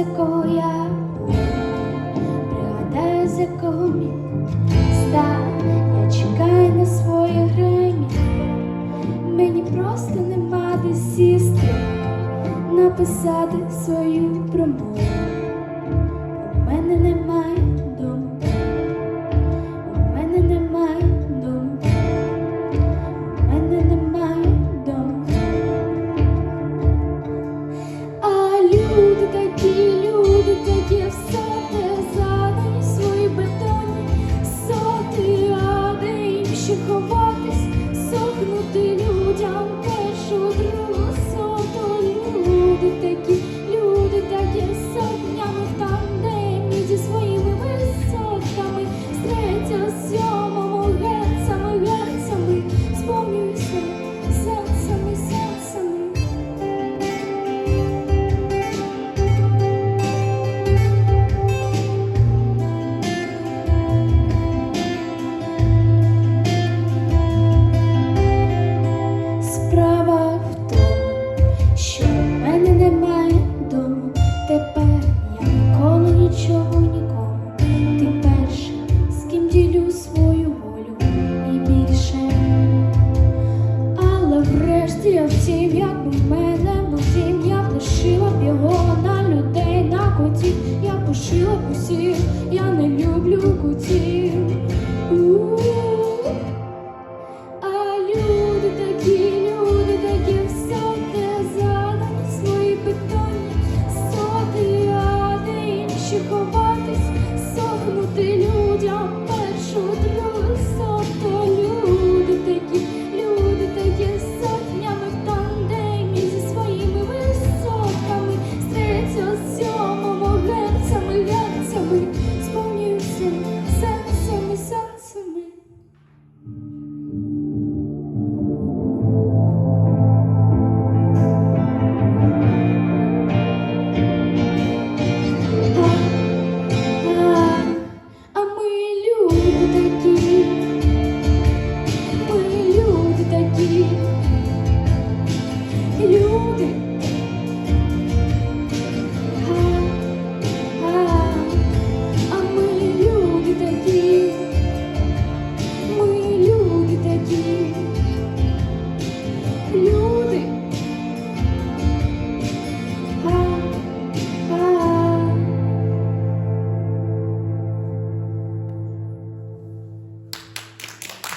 За кого я пригадаю, за кого мій став, я чекаю на своє гримі, мені просто нема де сісти, написати свою промову. У мене нема. я всім, як би в мене усім, я б лишила б його на людей, на котів, я пошила б усіх, я не люблю котів.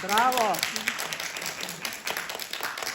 Bravo!